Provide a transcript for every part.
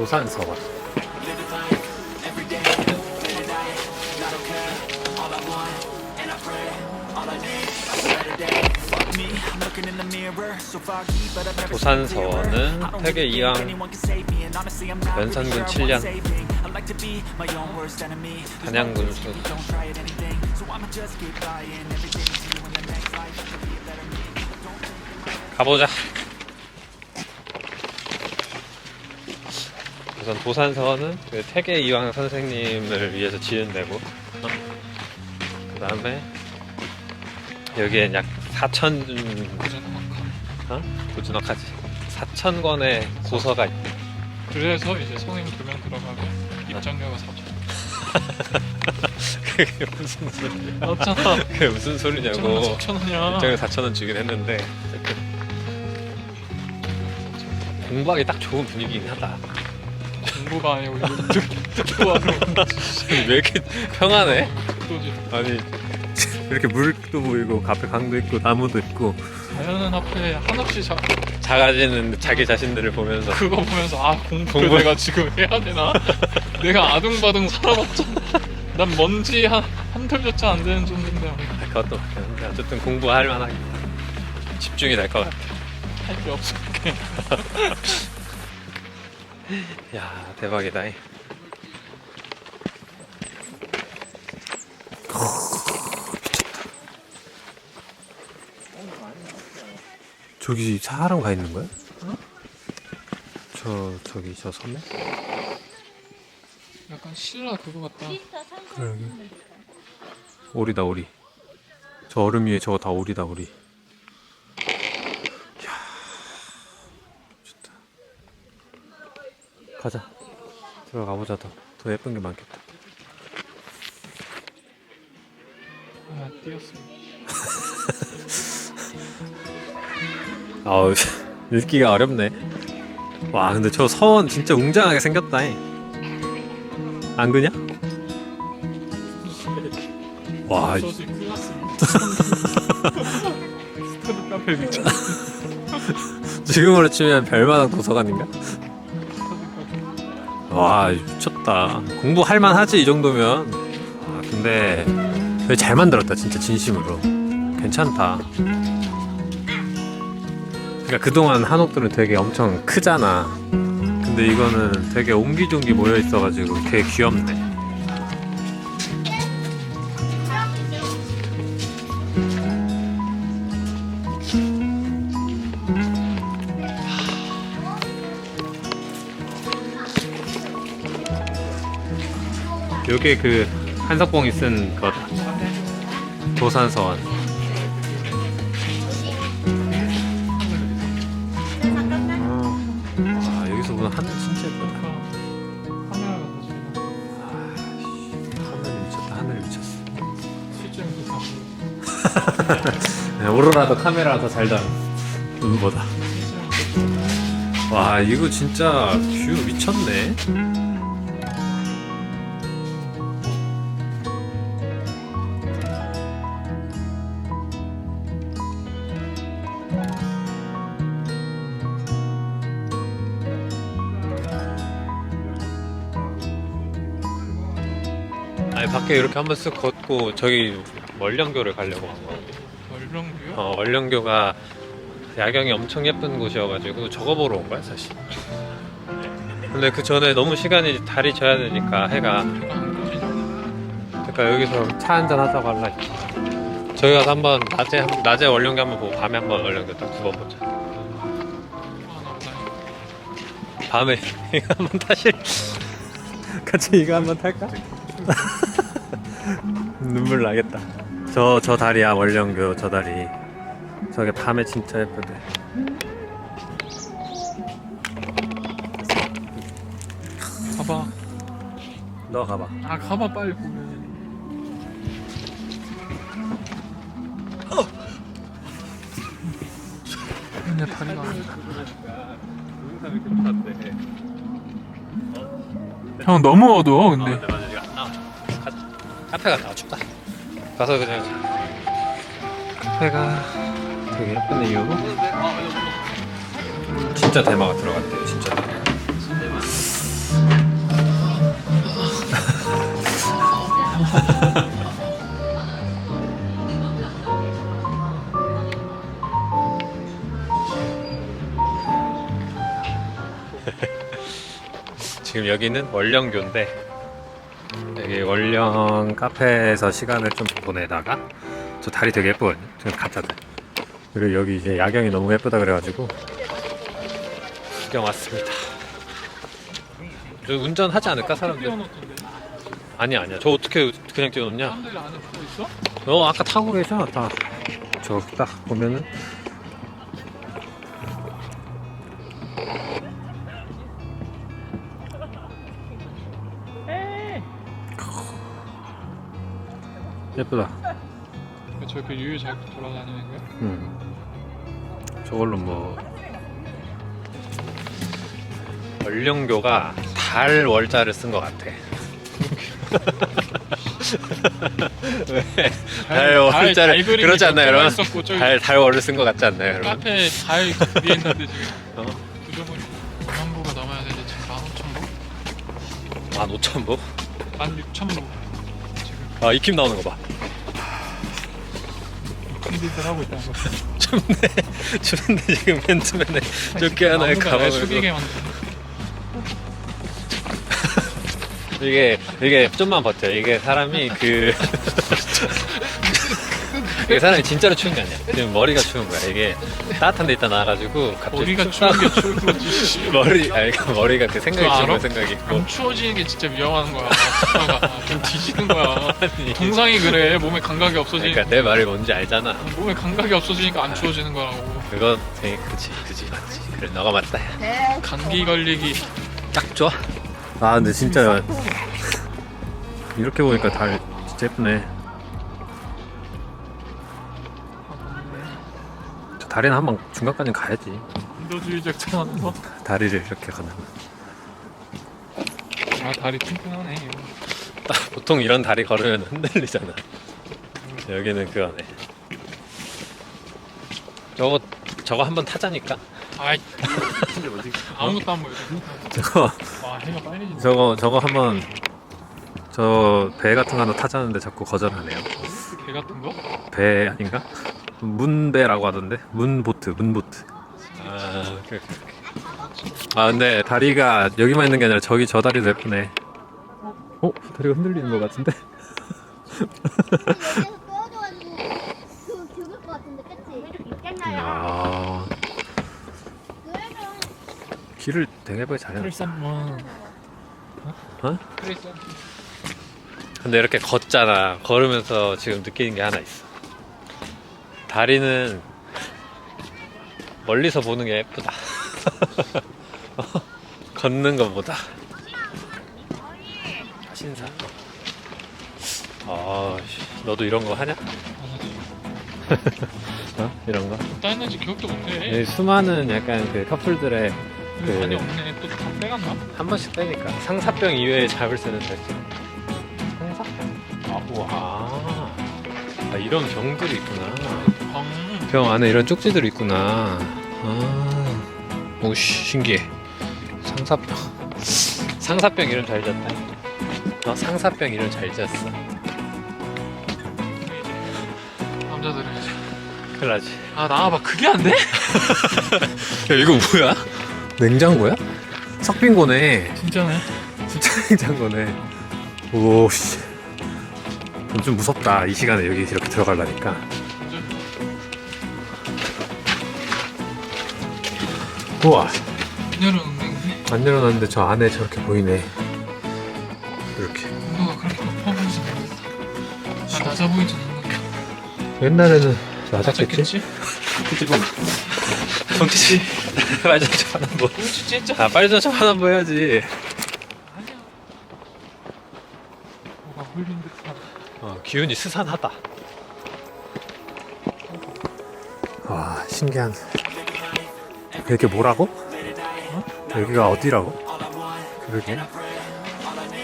도산서원 도산서원은 세계 이왕 연산군 7년 단양군 수 가보자 우선 도산서원은 그 태계 이황 선생님을 위해서 지은 데고 어? 그 다음에 여기엔 약 4천 어? 고즈넉하지. 4천 권의 고서가 있대. 그래서 이제 성인 두 명 들어가면 입장료가 4천. 그게 무슨 소리야? 맞잖아. 그게 무슨 소리냐고. 4천 원이야. 입장에 4천 원 주긴 했는데. 공부하기 딱 좋은 분위기긴 하다 공부가 아니고 거지 왜 이렇게 평안해? 또지. 아니 이렇게 물도 보이고 앞에 강도 있고 나무도 있고. 자연은 앞에 한없이 자, 작아지는 자기 자신들을 보면서. 그거 보면서 아 공부를 공부- 내가 지금 해야 되나? 내가 아둥바둥 살아봤잖아 난 먼지 한, 한 털조차 안 되는 정도인데. 아, 그것도 그렇겠는데. 어쨌든 공부할 만하게 집중이 될 것 같아. 할 게 없어 야 대박이다 이. 저기 사람 가 있는 거야? 저 저기 저 섬에? 약간 신라 그거 같다 그러게. 오리다 오리. 저 얼음 위에 저거 다 오리다 오리. 이야, 좋다. 가자. 들어가 보자 더. 더 예쁜 게 많겠다. 아 뛰었어 아우 읽기가 어렵네. 와 근데 저 서원 진짜 웅장하게 생겼다. 이. 안 그냐? 와 미쳤 지금으로 치면 별마당 도서관인가? 와 미쳤다. 공부할 만하지 이 정도면. 아, 근데 잘 만들었다 진짜 진심으로. 괜찮다. 그러니까 그동안 한옥들은 되게 엄청 크잖아. 근데 이거는 되게 옹기종기 모여 있어가지고 되게 귀엽네 요게 그 한석봉이 쓴 것 도산서원 아 여기서 보는 하늘 진짜 예쁘다 카메라가 사실 하늘 미쳤다 하늘 미쳤어 실제로도 다 네, 오로라도 카메라가 더잘 담. 눈보다. 와 이거 진짜 뷰 미쳤네. 아니 밖에 이렇게 한번 쓱 걷고 저기 월령교를 가려고 한 거. 얼렁뷰요? 어, 월령교가 야경이 엄청 예쁜 곳이어가지고 저거 보러 온 거야 사실. 근데 그 전에 너무 시간이 달이 져야 되니까 해가. 그러니까 여기서 차 한잔 하자고 할라 했지. 저희 가서 한번 낮에 한- 낮에 월령교 한번 보고 밤에 한번 월령교 딱두번 보자. 밤에 이거 한번 타실? 같이 이거 한번 탈까? 눈물 나겠다. 저 저 다리야 월령교 저 다리. 저게 밤에 진짜 예쁘대. 가봐 너 가봐. 아 가봐 빨리 보면 내 다리가 형 너무 어두워 근데 아, 아 카페가 다 아, 춥다. 가서 그냥 카페가 되게 예쁘네요. 진짜 대마가 들어갔대요. 진짜. 대마. 지금 여기는 월령교인데 여기 월령 카페에서 시간을 좀 보내다가 저 다리 되게 예쁘거든요. 지금 가짜들. 그리고 여기 이제 야경이 너무 예쁘다 그래가지고 구경 왔습니다. 저 운전하지 않을까 사람들? 아니야 아니야. 저 어떻게 그냥 있어? 어 아까 타고 계셔 다. 저딱 보면은 예쁘다. 저렇게 유유 잘 돌아다니는 거야? 음. 저걸로 뭐 원령교가 달 월자를 쓴 것 같아. 왜? 달 월자를 그림이 그러지 않나요, 여러분? 있었고 저기 달, 달 월을 쓴 것 같지 않나요, 여러분? 카페 달 위에 있는데 지금 어? 구조물이 9만 부가 넘어야 되는데 지금 15,000부? 15,000부? 16,000부 지금 아, 익힘 나오는 거 봐. 큰짓을 하고 있다는 거 춥네. 추운데 지금 맨투맨에 조끼 하나에 가방을 숙이게 이게 이게 좀만 버텨. 이게 사람이 그 이게 사람이 진짜로 추운 게 아니야. 지금 머리가 추운 거야. 이게 따뜻한 데 있다 나와가지고 갑자기 머리가 추운 게 추운 거지 머리 아니 그 머리가 그 생각이 그거 추운 알아? 생각이 있고 안 추워지는 게 진짜 위험한 거야 아, 좀 뒤지는 거야 아니, 동상이 그래 몸에 감각이 없어지니까 그러니까 내 말이 뭔지 알잖아. 몸에 감각이 없어지니까 안 추워지는 거라고 그건 되게 그지 그지 맞지. 그래 너가 맞다. 야. 감기 걸리기 딱 좋아. 아 근데 진짜 이렇게 보니까 달 진짜 예쁘네. 다리는 한 번 중간까지 가야지. 인도주의적 차원에서 다리를 이렇게 가는. 아 다리 튼튼하네. 딱 보통 이런 다리 걸으면 흔들리잖아. 여기는 그거네. 저거 저거 한번 타자니까. 아이 아무것도 안 보여 저거 와 해가 빨개진다 저거 저거 한번 저 배 같은 거 하나 타자는데 자꾸 거절하네요. 개 같은 거? 배 아닌가? 문배라고 하던데 문보트 문보트. 아, 그, 아 근데 다리가 여기만 있는 게 아니라 저기 저 다리도 예쁘네. 어 다리가 흔들리는 것 같은데? 여기에서 떨어져가지고 그 죽을 것 같은데 그치? 있겠나요? 아 그래서 길을 되게 예쁘게 잘 해놨다. 크리스만 어? 근데 이렇게 걷잖아. 걸으면서 지금 느끼는 게 하나 있어. 다리는 멀리서 보는 게 예쁘다. 걷는 것보다. 신사. 아, 씨, 너도 이런 거 하냐? 어? 이런 거? 했는지 기억도 못해 이 수많은 약간 그 커플들의 그- 많이 없네 또다 빼갔나? 한 번씩 빼니까 상사병 이외에 잡을 새는 될지 상사병? 아, 우와 아, 이런 병들이 있구나 광 병 안에 이런 쪽지들이 있구나 아, 오씨 신기해 상사병 상사병 이름 잘 지었다 어, 상사병 이름 잘 지었어 남자들은 이제 큰일 나지 아 나와봐 그게 안 돼? 야 이거 뭐야? 냉장고야? 석빙고네 진짜네 진짜 냉장고네. 오 씨. 좀 무섭다. 이 시간에 여기 이렇게 들어가려니까. 우와. 열어놓는데 안 열어놨는데 저 안에 저렇게 보이네. 이렇게. 온도가 그렇게 높아 보이진 않았어 아 낮아 보이진 않는데 옛날에는 낮았겠지? 그치 뭐. 경치 빨리 전차 하나 뭐. 그렇지 진짜 아 빨리 전차 하나 뭐 해야지. 아니야 뭐가 흘린 듯한 어 기운이 스산하다. 와 신기한. 여기 뭐라고? 어? 여기가 어디라고? 그러게.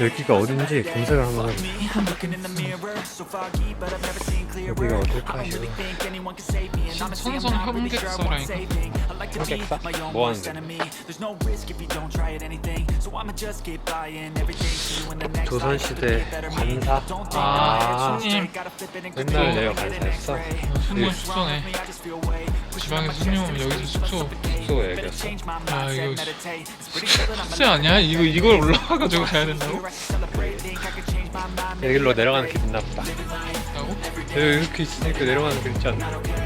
여기가 어딘지 검색을 한번 해볼게요. 여기가 어딜까 싶어. I'm 현객사라니까. 현객사? 뭐 하는데? 조선시대. 관사? 아, 손님. straight, gotta flip it and 옛날 control 내가 관사였어? 손님 숙 소네 with me? I just feel weight. 지방에 손님 오면 여기서 숙소 숙소 얘기였어. Change my 아 이거 숙소 아니야? 이거 이걸 올라가가지고 가야 된다고? 여기로 내려가는 길 있나 보다. 라고? 여기 이렇게 있으니까 내려가는 길 있지 않나?